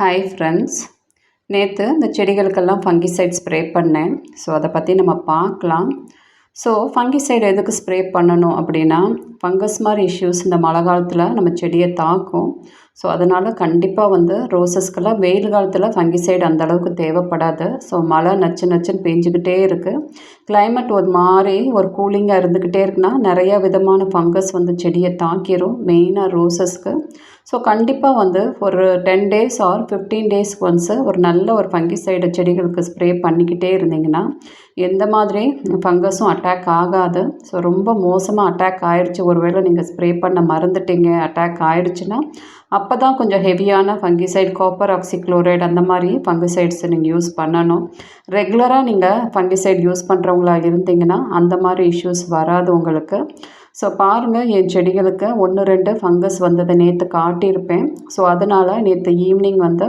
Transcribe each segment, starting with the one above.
Hi friends நேற்று இந்த செடிகளுக்கெல்லாம் ஃபங்கிசைட் ஸ்ப்ரே பண்ணேன். ஸோ அதை பற்றி நம்ம பார்க்கலாம். ஸோ ஃபங்கிசைடு எதுக்கு ஸ்ப்ரே பண்ணணும் அப்படின்னா ஃபங்கஸ் மாதிரி இஷ்யூஸ் இந்த மழை காலத்தில் நம்ம செடியை தாக்கும். ஸோ அதனால் கண்டிப்பாக வந்து ரோசஸ்க்கெல்லாம் வெயில் காலத்தில் ஃபங்கிசைடு அந்தளவுக்கு தேவைப்படாது. ஸோ மழை நச்சு நச்சுன்னு பெஞ்சிக்கிட்டே இருக்குது கிளைமேட் ஒரு மாதிரி ஒரு கூலிங்காக இருந்துக்கிட்டே இருக்குன்னா நிறையா விதமான ஃபங்கஸ் வந்து செடியை தாக்கிரும். மெயினாக ரோசஸ்க்கு ஸோ கண்டிப்பாக வந்து ஒரு டென் டேஸ் ஆர் ஃபிஃப்டீன் டேஸ்க்கு ஒன்ஸு ஒரு நல்ல ஒரு ஃபங்கிசைடு செடிகளுக்கு ஸ்ப்ரே பண்ணிக்கிட்டே இருந்தீங்கன்னா எந்த மாதிரி ஃபங்கஸும் அட்டாக் ஆகாது. ஸோ ரொம்ப மோசமாக அட்டாக் ஆயிடுச்சு ஒருவேளை நீங்கள் ஸ்ப்ரே பண்ண மறந்துட்டீங்க அட்டாக் ஆயிடுச்சுன்னா அப்போ தான் கொஞ்சம் ஹெவியான ஃபங்கிசைட் காப்பர் ஆக்சிக்ளோரைடு அந்த மாதிரி ஃபங்கிசைட்ஸ் நீங்கள் யூஸ் பண்ணணும். ரெகுலராக நீங்கள் ஃபங்கிசைட் யூஸ் பண்ணுறவங்களா இருந்தீங்கன்னா அந்த மாதிரி இஷ்யூஸ் வராது உங்களுக்கு. ஸோ பாருங்கள் என் செடிகளுக்கு ஒன்று ரெண்டு ஃபங்கஸ் வந்ததை நேற்று காட்டியிருப்பேன். ஸோ அதனால் நேற்று ஈவினிங் வந்து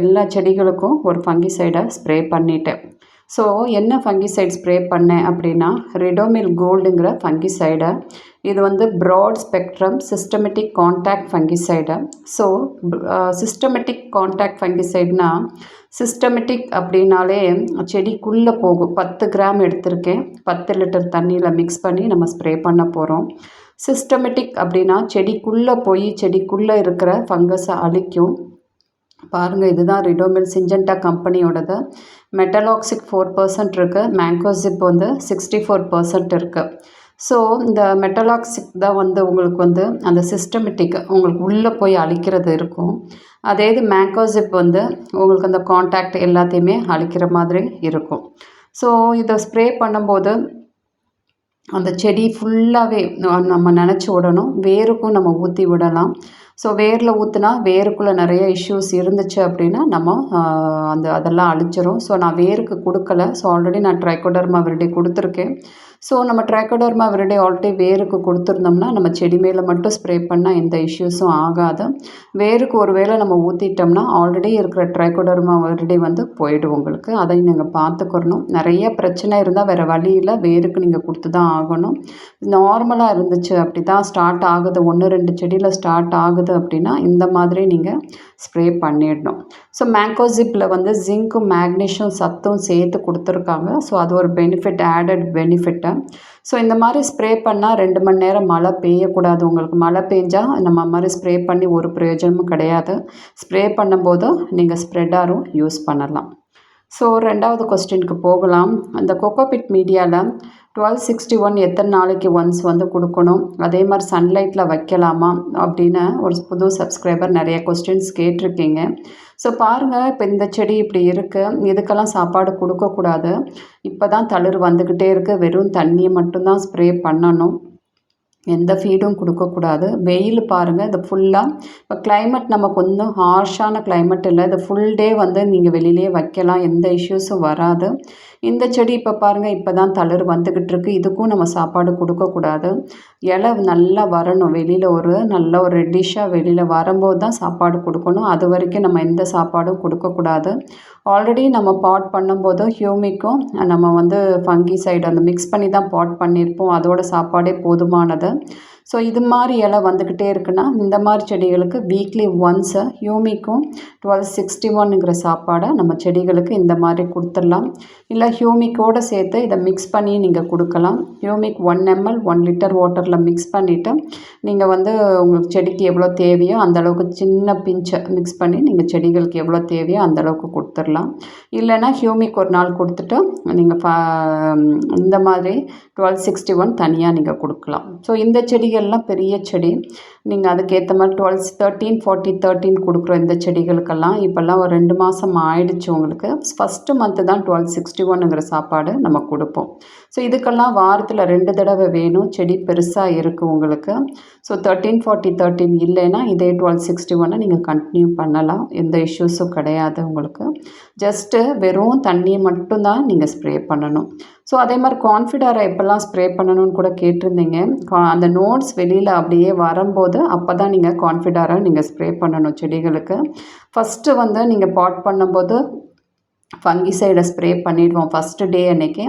எல்லா செடிகளுக்கும் ஒரு ஃபங்கிசைடை ஸ்ப்ரே பண்ணிட்டேன். ஸோ என்ன ஃபங்கிசைட் ஸ்ப்ரே பண்ணேன் அப்படின்னா ரெடோமில் கோல்டுங்கிற ஃபங்கிசைடை இது வந்து broad spectrum systematic contact fungicide so systematic contact ஃபங்கிசைட்னா systematic அப்படின்னாலே செடிக்குள்ளே போகும். பத்து கிராம் எடுத்திருக்கேன். பத்து லிட்டர் தண்ணியில் மிக்ஸ் பண்ணி நம்ம ஸ்ப்ரே பண்ண போகிறோம் சிஸ்டமெட்டிக் அப்படின்னா செடிக்குள்ளே போய் செடிக்குள்ளே இருக்கிற ஃபங்கஸை அழிக்கும். பாருங்கள் இதுதான் ரிடோமில் சிஞ்சண்டா கம்பெனியோடது. மெட்டலாக்சிக் ஃபோர் பர்சன்ட் இருக்குது மேங்கோசிப் வந்து சிக்ஸ்டி ஃபோர் பர்சன்ட் இருக்குது ஸோ இந்த மெட்டலாக்சிக் தான் வந்து உங்களுக்கு வந்து அந்த சிஸ்டமெட்டிக் உங்களுக்கு உள்ளே போய் அழிக்கிறது இருக்கும். அதே இது மேங்கோசிப் வந்து உங்களுக்கு அந்த காண்டாக்ட் எல்லாத்தையுமே அழிக்கிற மாதிரி இருக்கும். ஸோ இதை ஸ்ப்ரே பண்ணும்போது அந்த செடி ஃபுல்லாகவே நம்ம நினச்சி விடணும். வேருக்கும் நம்ம ஊற்றி விடலாம். ஸோ வேரில் ஊற்றுனா வேருக்குள்ளே நிறைய இஷ்யூஸ் இருந்துச்சு அப்படின்னா நம்ம அந்த அதெல்லாம் அழிச்சிரும். ஸோ நான் வேருக்கு கொடுக்கல. ஸோ ஆல்ரெடி நான் ட்ரைகோடர்மா விரடி கொடுத்துருக்கேன். ஸோ நம்ம ட்ரைகோடர்மா விரடே ஆல்ரெடி வேருக்கு கொடுத்துருந்தோம்னா நம்ம செடி மேலே மட்டும் ஸ்ப்ரே பண்ணால் எந்த இஷ்யூஸும் ஆகாது. வேருக்கு ஒரு வேளை நம்ம ஊற்றிட்டோம்னா ஆல்ரெடி இருக்கிற ட்ரைகோடர்மா விரடே வந்து போயிடும் உங்களுக்கு. அதை நீங்கள் பார்த்துக்கிறணும் நிறைய பிரச்சனை இருந்தால் வேறு வழியில் வேருக்கு நீங்கள் கொடுத்து தான் ஆகணும் நார்மலாக இருந்துச்சு அப்படி தான் ஸ்டார்ட் ஆகுது. ஒன்று ரெண்டு செடியில் ஸ்டார்ட் ஆகுது அப்படின்னா இந்த மாதிரி நீங்கள் ஸ்ப்ரே பண்ணிடணும். ஸோ மேங்கோசிப்பில் வந்து ஜிங்க்கும் மேக்னீஷியம் சத்தும் சேர்த்து கொடுத்துருக்காங்க. ஸோ அது ஒரு பெனிஃபிட் ஆடட் பெனிஃபிட்டை ஸோ இந்த மாதிரி ஸ்ப்ரே பண்ணால் ரெண்டு மணி நேரம் மழை பெய்யக்கூடாது. உங்களுக்கு மழை பெஞ்சால் நம்ம மாதிரி ஸ்ப்ரே பண்ணி ஒரு பிரயோஜனமும் கிடையாது. ஸ்ப்ரே பண்ணும்போது நீங்கள் ஸ்ப்ரெட்டாரும் யூஸ் பண்ணலாம். ஸோ ரெண்டாவது கொஸ்டினுக்கு போகலாம். அந்த கொக்கோபிட் மீடியாவில் டுவெல் சிக்ஸ்டி ஒன் எத்தனை நாளைக்கு ஒன்ஸ் வந்து கொடுக்கணும்? அதே மாதிரி சன்லைட்டில் வைக்கலாமா? அப்படின்னு ஒரு புது சப்ஸ்கிரைபர் நிறைய கொஸ்டின்ஸ் கேட்டிருக்கீங்க. ஸோ பாருங்கள் இப்போ இந்த செடி இப்படி இருக்குது இதுக்கெல்லாம் சாப்பாடு கொடுக்கக்கூடாது இப்போ தான் தளிர் வந்துக்கிட்டே இருக்குது வெறும் தண்ணியை மட்டும்தான் ஸ்ப்ரே பண்ணணும். எந்த ஃபீடும் கொடுக்கக்கூடாது வெயில் பாருங்கள் இது ஃபுல்லாக இப்போ கிளைமேட் நமக்கு ஒன்றும் ஹார்ஷான கிளைமேட் இல்லை. இது ஃபுல் டே வந்து நீங்கள் வெளியிலே வைக்கலாம். எந்த இஷ்யூஸும் வராது. இந்த செடி இப்போ பாருங்கள் இப்போ தான் தளர் வந்துக்கிட்டு இருக்கு. இதுக்கும் நம்ம சாப்பாடு கொடுக்கக்கூடாது இலை நல்லா வரணும். வெளியில் ஒரு நல்ல ஒரு ரெட்டிஷாக வெளியில் வரும்போது தான் சாப்பாடு கொடுக்கணும். அது வரைக்கும் நம்ம எந்த சாப்பாடும் கொடுக்கக்கூடாது ஆல்ரெடி நம்ம பாட் பண்ணும்போது ஹியூமிக்கும் நம்ம வந்து ஃபங்கி சைடு அந்த மிக்ஸ் பண்ணி தான் பாட் பண்ணியிருப்போம். அதோட சாப்பாடே போதுமானது. ஸோ இது மாதிரி இலை வந்துக்கிட்டே இருக்குன்னா இந்த மாதிரி செடிகளுக்கு வீக்லி ஒன்ஸு ஹியூமிக்கும் டுவெல் சிக்ஸ்டி ஒன்னுங்கிற சாப்பாடை நம்ம செடிகளுக்கு இந்த மாதிரி கொடுத்துடலாம். இல்லை ஹியூமிக்கோடு சேர்த்து இதை மிக்ஸ் பண்ணி நீங்கள் கொடுக்கலாம். Humic one ml one litre வாட்டரில் மிக்ஸ் பண்ணிவிட்டு நீங்கள் வந்து உங்களுக்கு செடிக்கு எவ்வளோ தேவையோ அந்தளவுக்கு சின்ன பிஞ்சை மிக்ஸ் பண்ணி நீங்கள் செடிகளுக்கு எவ்வளோ தேவையோ அந்தளவுக்கு கொடுத்துடலாம். இல்லைன்னா ஹியூமிக் ஒரு நாள் கொடுத்துட்டு நீங்கள் இந்த மாதிரி டுவெல் சிக்ஸ்டி ஒன் தனியாக நீங்கள் கொடுக்கலாம். ஸோ இந்த செடிகள் செடிகள்லாம் பெரிய செடி. நீங்கள் அதுக்கேற்ற மாதிரி டுவெல்ஸ் தேர்ட்டீன் ஃபார்ட்டி தேர்ட்டின் கொடுக்குறோம் இந்த செடிகளுக்கெல்லாம் இப்போல்லாம் ஒரு ரெண்டு மாதம் ஆயிடுச்சு உங்களுக்கு. ஃபஸ்ட்டு மந்த்து தான் டுவெல் சிக்ஸ்டி ஒன்னுங்கிற சாப்பாடு நம்ம கொடுப்போம். ஸோ இதுக்கெல்லாம் வாரத்தில் ரெண்டு தடவை வேணும். செடி பெருசாக இருக்குது உங்களுக்கு. ஸோ தேர்ட்டீன் ஃபார்ட்டி தேர்ட்டின் இல்லைன்னா இதே டுவெல் சிக்ஸ்டி ஒன்னை நீங்கள் கண்டினியூ பண்ணலாம். எந்த இஷ்யூஸும் கிடையாது உங்களுக்கு. ஜஸ்ட்டு வெறும் தண்ணியை மட்டும்தான் நீங்கள் ஸ்ப்ரே பண்ணணும். ஸோ அதே மாதிரி கான்ஃபிடாரை எப்போல்லாம் ஸ்ப்ரே பண்ணணும்னு கூட கேட்டிருந்தீங்க. அந்த நோட்ஸ் வெளியில் அப்படியே வரும்போது அப்போ தான் நீங்கள் கான்ஃபிடாரை நீங்கள் ஸ்ப்ரே பண்ணணும் செடிகளுக்கு. ஃபஸ்ட்டு வந்து நீங்கள் பாட் பண்ணும்போது ஃபங்கிசைடை ஸ்ப்ரே பண்ணிவிடுவோம் ஃபஸ்ட்டு டே அன்னைக்கு.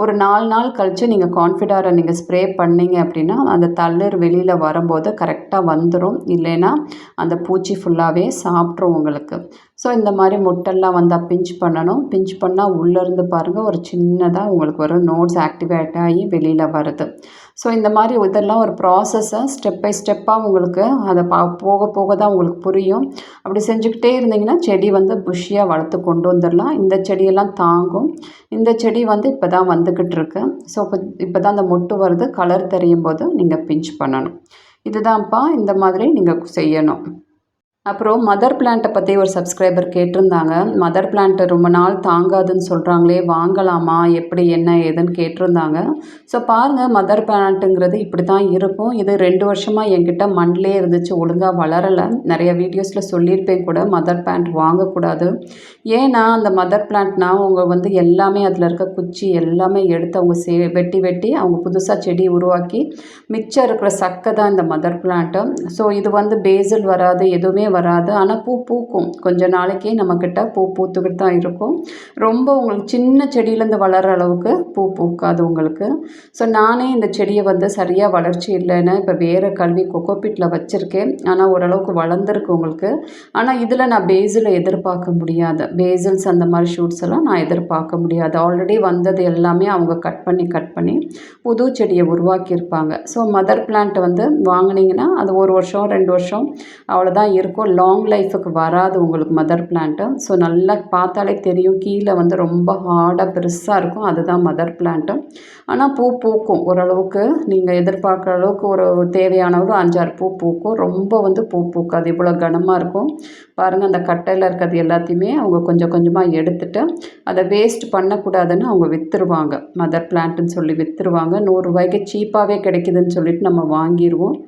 ஒரு நாலு நாள் கழித்து நீங்கள் கான்ஃபிடாரை நீங்கள் ஸ்ப்ரே பண்ணீங்க அப்படின்னா அந்த தள்ளிர் வெளியில் வரும்போது கரெக்டாக வந்துடும் இல்லைன்னா அந்த பூச்சி ஃபுல்லாகவே சாப்பிட்ரும் உங்களுக்கு. ஸோ இந்த மாதிரி முட்டெல்லாம் வந்தால் பிஞ்ச் பண்ணணும். பிஞ்ச் பண்ணால் உள்ளேருந்து பாருங்கள் ஒரு சின்னதாக உங்களுக்கு ஒரு நோட்ஸ் ஆக்டிவேட் ஆகி வெளியில் வருது. ஸோ இந்த மாதிரி இதெல்லாம் ஒரு ப்ராசஸை ஸ்டெப் பை ஸ்டெப்பாக உங்களுக்கு அதை பா போக போக தான் உங்களுக்கு புரியும். அப்படி செஞ்சுக்கிட்டே இருந்தீங்கன்னா செடி வந்து புஷியாக வளர்த்து கொண்டு வந்துடலாம். இந்த செடியெல்லாம் தாங்கும். இந்த செடி வந்து இப்போ தான் வந்துக்கிட்டு இருக்கு. ஸோ இப்போ இப்போ தான் அந்த மொட்டு வருது. கலர் தெரியும் போது நீங்கள் பிஞ்ச் பண்ணணும். இதுதான்ப்பா இந்த மாதிரி நீங்கள் செய்யணும். அப்புறம் மதர் பிளான்ட்டை பற்றி ஒரு சப்ஸ்கிரைபர் கேட்டிருந்தாங்க. மதர் பிளான்ட்டு ரொம்ப நாள் தாங்காதுன்னு சொல்கிறாங்களே வாங்கலாமா? எப்படி என்ன ஏதுன்னு கேட்டிருந்தாங்க. ஸோ பாருங்கள் மதர் பிளான்ட்டுங்கிறது இப்படி தான் இருக்கும். இது ரெண்டு வருஷமாக என்கிட்ட மண்ணிலே இருந்துச்சு ஒழுங்காக வளரலை. நிறைய வீடியோஸில் சொல்லியிருப்பேன் கூட மதர் பிளான்ட் வாங்கக்கூடாது. ஏன்னா அந்த மதர் பிளான்ட்னா அவங்க வந்து எல்லாமே அதில் இருக்க குச்சி எல்லாமே எடுத்து அவங்க சே வெட்டி வெட்டி அவங்க புதுசாக செடி உருவாக்கி மிச்சம் இருக்கிற சக்கை தான் இந்த மதர் பிளான்ட்டு ஸோ இது வந்து பேசில் வராது எதுவுமே வராது. ஆனால் பூ பூக்கும். கொஞ்ச நாளைக்கே நம்மக்கிட்ட பூ பூத்துக்கிட்டு தான் இருக்கும். ரொம்ப உங்களுக்கு சின்ன செடியிலேருந்து வளர்கிற அளவுக்கு பூ பூக்காது உங்களுக்கு. ஸோ நானே இந்த செடியை வந்து சரியாக வளர்ச்சி இல்லைன்னு இப்போ வேறு கல்வி கொக்கோபிட்டில் வச்சுருக்கேன். ஆனால் ஓரளவுக்கு வளர்ந்துருக்கு உங்களுக்கு. ஆனால் இதில் நான் பேஸில் எதிர்பார்க்க முடியாது. பேசில்ஸ் அந்த மாதிரி ஷூட்ஸ் எல்லாம் நான் எதிர்பார்க்க முடியாது. ஆல்ரெடி வந்தது எல்லாமே அவங்க கட் பண்ணி கட் பண்ணி புது செடியை உருவாக்கியிருப்பாங்க. ஸோ மதர் பிளான்ட் வந்து வாங்கினீங்கன்னா அது ஒரு வருஷம் ரெண்டு வருஷம் அவ்வளோதான் இருக்கும். இருக்கும் லாங் லைஃபுக்கு வராது உங்களுக்கு மதர் பிளான்ட்டு ஸோ நல்லா பார்த்தாலே தெரியும். கீழே வந்து ரொம்ப ஹார்டாக பெருசாக இருக்கும். அதுதான் மதர் பிளான்ட்டு ஆனால் பூ பூக்கும். ஓரளவுக்கு நீங்கள் எதிர்பார்க்குற அளவுக்கு ஒரு தேவையான ஒரு அஞ்சாறு பூ பூக்கும். ரொம்ப வந்து பூ பூக்காது. இவ்வளோ கனமாக இருக்கும். பாருங்கள் அந்த கட்டையில் இருக்கிறது எல்லாத்தையுமே அவங்க கொஞ்சம் கொஞ்சமாக எடுத்துகிட்டு அதை வேஸ்ட் பண்ணக்கூடாதுன்னு அவங்க விற்றுருவாங்க மதர் பிளான்ட்டுன்னு சொல்லி விற்றுருவாங்க நூறுரூவாய்க்கு சீப்பாகவே கிடைக்குதுன்னு சொல்லிட்டு நம்ம வாங்கிடுவோம்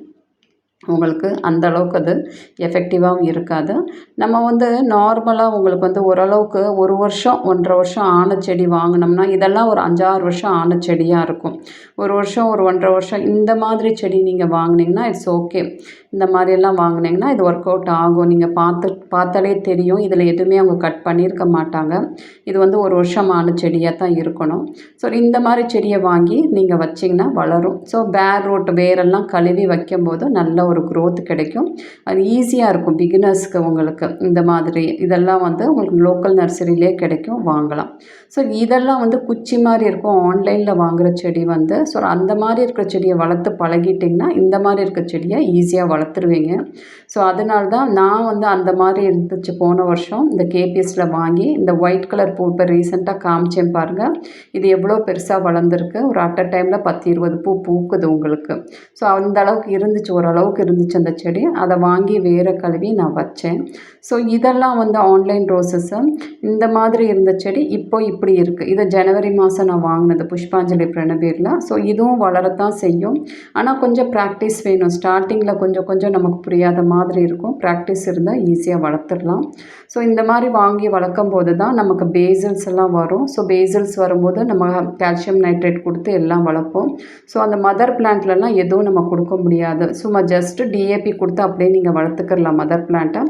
உங்களுக்கு அந்த அளவுக்கு அது எஃபெக்டிவாகவும் இருக்காது. நம்ம வந்து நார்மலாக உங்களுக்கு வந்து ஓரளவுக்கு ஒரு வருஷம் ஒன்றரை வருஷம் ஆன செடி வாங்கினோம்னா இதெல்லாம் ஒரு அஞ்சாறு வருஷம் ஆன செடியாக இருக்கும். ஒரு வருஷம் ஒரு ஒன்றரை வருஷம் இந்த மாதிரி செடி நீங்கள் வாங்கினீங்கன்னா இட்ஸ் ஓகே இந்த மாதிரியெல்லாம் வாங்கினீங்கன்னா இது ஒர்க் அவுட் ஆகும். நீங்கள் பார்த்து பார்த்தாலே தெரியும். இதில் எதுவுமே அவங்க கட் பண்ணியிருக்க மாட்டாங்க. இது வந்து ஒரு வருஷமான செடியாக தான் இருக்கணும். ஸோ இந்த மாதிரி செடியை வாங்கி நீங்கள் வச்சிங்கன்னா வளரும். ஸோ பேர் ரூட் வேரெல்லாம் கழுவி வைக்கும்போது நல்ல ஒரு ஒரு க்ரோத் கிடைக்கும். அது ஈஸியாக இருக்கும். பிகினர்ஸ்க்கு உங்களுக்கு இந்த மாதிரி இதெல்லாம் வந்து உங்களுக்கு லோக்கல் நர்சரியிலே கிடைக்கும். வாங்கலாம். ஸோ இதெல்லாம் வந்து குச்சி மாதிரி இருக்கும். ஆன்லைனில் வாங்குகிற செடி வந்து ஸோ அந்த மாதிரி இருக்கிற செடியை வளர்த்து பழகிட்டிங்கன்னா இந்த மாதிரி இருக்கிற செடியை ஈஸியாக வளர்த்துருவீங்க. ஸோ அதனால தான் நான் வந்து அந்த மாதிரி இருந்துச்சு போன வருஷம். இந்த கேபிஎஸில் வாங்கி இந்த ஒயிட் கலர் பூ இப்போ ரீசெண்டாக காமிச்சேன் பாருங்கள் இது எவ்வளோ பெருசாக வளர்ந்துருக்கு. ஒரு அட் அ டைமில் பத்து இருபது பூ பூக்குது உங்களுக்கு. ஸோ அந்த அளவுக்கு இருந்துச்சு. ஓரளவுக்கு இருந்துச்சு அந்த செடி அதை வாங்கி வேறு கழுவி நான் வச்சேன். ஸோ இதெல்லாம் வந்து ஆன்லைன் ரோசஸ்ஸு இந்த மாதிரி இருந்த செடி இப்போ இப்படி இருக்குது இது ஜனவரி மாதம் நான் வாங்கினது புஷ்பாஞ்சலி பிரணபீரில். ஸோ இதுவும் வளரத்தான் செய்யும். ஆனால் கொஞ்சம் ப்ராக்டிஸ் வேணும். ஸ்டார்டிங்கில் கொஞ்சம் கொஞ்சம் நமக்கு புரியாத மாதிரி இருக்கும். ப்ராக்டிஸ் இருந்தால் ஈஸியாக வளர்த்துடலாம். ஸோ இந்த மாதிரி வாங்கி வளர்க்கும் போது தான் நமக்கு பேசில்ஸ் எல்லாம் வரும். ஸோ பேசில்ஸ் வரும்போது நம்ம கால்சியம் நைட்ரேட் கொடுத்து எல்லாம் வளர்ப்போம். ஸோ அந்த மதர் பிளான்ட்லலாம் எதுவும் நம்ம கொடுக்க முடியாது. சும்மா ஜஸ்ட்டு டிஏபி கொடுத்து அப்படியே நீங்கள் வளர்த்துக்கிறலாம் மதர் பிளான்ட்டை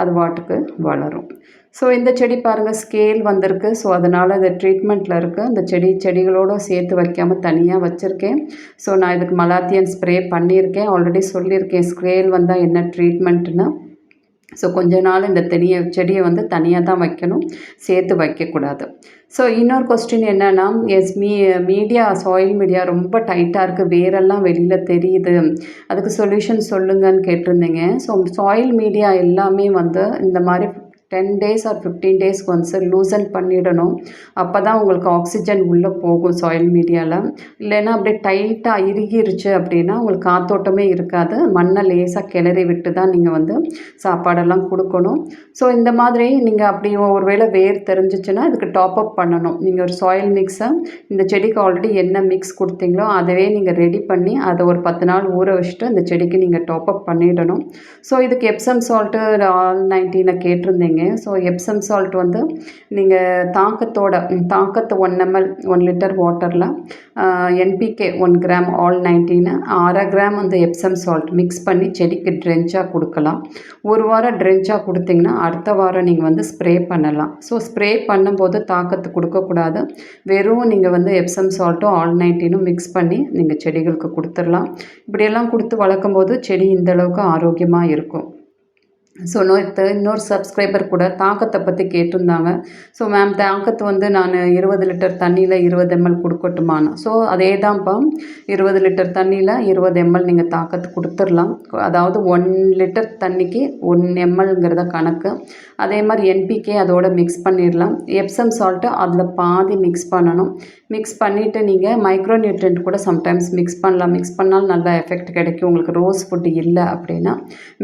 அது பாட்டுக்கு வளரும். ஸோ இந்த செடி பாருங்கள் ஸ்கேல் வந்திருக்கு. ஸோ அதனால் இது ட்ரீட்மெண்ட்டில் இருக்குது இந்த செடி செடிகளோடு சேர்த்து வைக்காமல் தனியாக வச்சுருக்கேன். ஸோ நான் இதுக்கு மலாத்தியன் ஸ்ப்ரே பண்ணியிருக்கேன். ஆல்ரெடி சொல்லியிருக்கேன் ஸ்கேல் வந்தால் என்ன ட்ரீட்மெண்ட்டுன்னு ஸோ கொஞ்ச நாள் இந்த தனியை செடியை வந்து தனியாக தான் வைக்கணும். சேர்த்து வைக்கக்கூடாது. ஸோ இன்னொரு கொஸ்டின் என்னென்னா S M media soil media ரொம்ப டைட்டாக இருக்குது வேரெல்லாம் வெளியில் தெரியுது. அதுக்கு சொல்யூஷன் சொல்லுங்கன்னு கேட்டிருந்தீங்க. ஸோ சாயில் மீடியா எல்லாமே வந்து இந்த மாதிரி டென் டேஸ் ஆர் ஃபிஃப்டீன் டேஸ்க்கு ஒன்ஸ் லூசன் பண்ணிடணும். அப்போ தான் உங்களுக்கு ஆக்சிஜன் உள்ளே போகும் சாயில் மீடியாவில் இல்லைன்னா அப்படியே டைட்டாக இறுகிருச்சு அப்படின்னா உங்களுக்கு காத்தோட்டமே இருக்காது. மண்ணை லேசாக கிளறி விட்டு தான் நீங்கள் வந்து சாப்பாடெல்லாம் கொடுக்கணும். ஸோ இந்த மாதிரி நீங்கள் அப்படி ஒரு வேளை வேர் தெரிஞ்சிச்சுன்னா இதுக்கு டாப் அப் பண்ணணும். நீங்கள் ஒரு சாயில் மிக்ஸை இந்த செடிக்கு ஆல்ரெடி என்ன மிக்ஸ் கொடுத்தீங்களோ அதவே நீங்கள் ரெடி பண்ணி அதை ஒரு பத்து நாள் ஊற வச்சுட்டு அந்த செடிக்கு நீங்கள் டாப் அப் பண்ணிடணும். ஸோ இதுக்கு எப்சம் சால்ட்டு ஆல் நைன்டீனை கேட்டிருந்தீங்க. ஸோ எப்சம் சால்ட் வந்து நீங்கள் தாக்கத்தோட தாக்கத்து ஒன் எம்எல் ஒன் லிட்டர் வாட்டரில் NPK one gram all nineteen அரை கிராம் அந்த எப்சம் சால்ட் மிக்ஸ் பண்ணி செடிக்கு ட்ரெஞ்சாக கொடுக்கலாம். ஒரு வாரம் ட்ரெஞ்சாக கொடுத்தீங்கன்னா அடுத்த வாரம் நீங்கள் வந்து ஸ்ப்ரே பண்ணலாம். ஸோ ஸ்ப்ரே பண்ணும்போது தாக்கத்து கொடுக்கக்கூடாது. வெறும் நீங்கள் வந்து எப்சம் சால்ட்டும் ஆல் நைன்டீனும் மிக்ஸ் பண்ணி நீங்கள் செடிகளுக்கு கொடுத்துடலாம். இப்படியெல்லாம் கொடுத்து வளர்க்கும் போது செடி இந்த அளவுக்கு ஆரோக்கியமாக இருக்கும். ஸோ நேற்று இன்னொரு சப்ஸ்கிரைபர் கூட தாக்கத்தை பற்றி கேட்டிருந்தாங்க. ஸோ மேம் தாக்கத்து வந்து நான் இருபது லிட்டர் தண்ணியில் இருபது எம்எல் கொடுக்கட்டுமான்னு. ஸோ அதே தான்ப்பா இருபது லிட்டர் தண்ணியில் இருபது எம்எல் நீங்கள் தாக்கத்து கொடுத்துடலாம். அதாவது ஒன் லிட்டர் தண்ணிக்கு ஒன் எம்எல்ங்கிறத கணக்கு. அதே மாதிரி என்பிகே அதோட மிக்ஸ் பண்ணிடலாம். எப்சம் சால்ட்டு அதில் பாதி மிக்ஸ் பண்ணணும். மிக்ஸ் பண்ணிவிட்டு நீங்கள் மைக்ரோ நியூட்ரியன்ட் கூட சம்டைம்ஸ் மிக்ஸ் பண்ணலாம். மிக்ஸ் பண்ணாலும் நல்ல எஃபெக்ட் கிடைக்கும். உங்களுக்கு ரோஸ் ஃபுட்டு இல்லை அப்படின்னா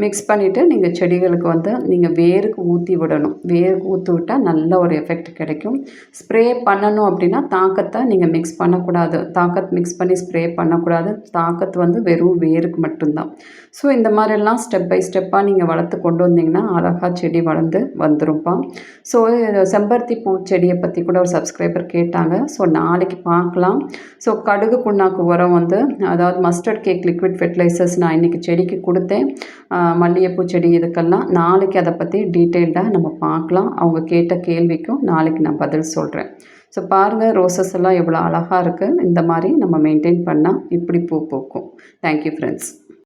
மிக்ஸ் பண்ணிவிட்டு நீங்கள் செடி செடிகளுக்கு வந்து நீங்கள் வேருக்கு ஊற்றி விடணும். வேருக்கு ஊற்றி விட்டால் நல்ல ஒரு எஃபெக்ட் கிடைக்கும். ஸ்ப்ரே பண்ணணும் அப்படின்னா தாக்கத்தை நீங்கள் மிக்ஸ் பண்ணக்கூடாது. தாக்கத் மிக்ஸ் பண்ணி ஸ்ப்ரே பண்ணக்கூடாது. தாக்கத்து வந்து வெறும் வேருக்கு மட்டும்தான். ஸோ இந்த மாதிரிலாம் ஸ்டெப் பை ஸ்டெப்பாக நீங்கள் வளர்த்து கொண்டு வந்தீங்கன்னா அழகாக செடி வளர்ந்து வந்துரும்ப்பா ஸோ செம்பருத்தி பூ செடியை பற்றி கூட ஒரு சப்ஸ்கிரைபர் கேட்டாங்க. ஸோ நாளைக்கு பார்க்கலாம். ஸோ கடுகு புண்ணாக்கு உரம் வந்து அதாவது மஸ்டர்ட் கேக் லிக்விட் ஃபெர்டிலைசர்ஸ் நான் இன்றைக்கி செடிக்கு கொடுத்தேன். மல்லிகைப்பூ செடி இதுக்கெல்லாம் நாளைக்கு அதை பற்றி டீட்டெயில்டாக நம்ம பார்க்கலாம் அவங்க கேட்ட கேள்விக்கும் நாளைக்கு நான் பதில் சொல்கிறேன் ஸோ பாருங்கள் ரோசஸ் எல்லாம் எவ்வளோ அழகாக இருக்குது இந்த மாதிரி நம்ம மெயின்டைன் பண்ணால் இப்படி பூ பூக்கும். Thank you friends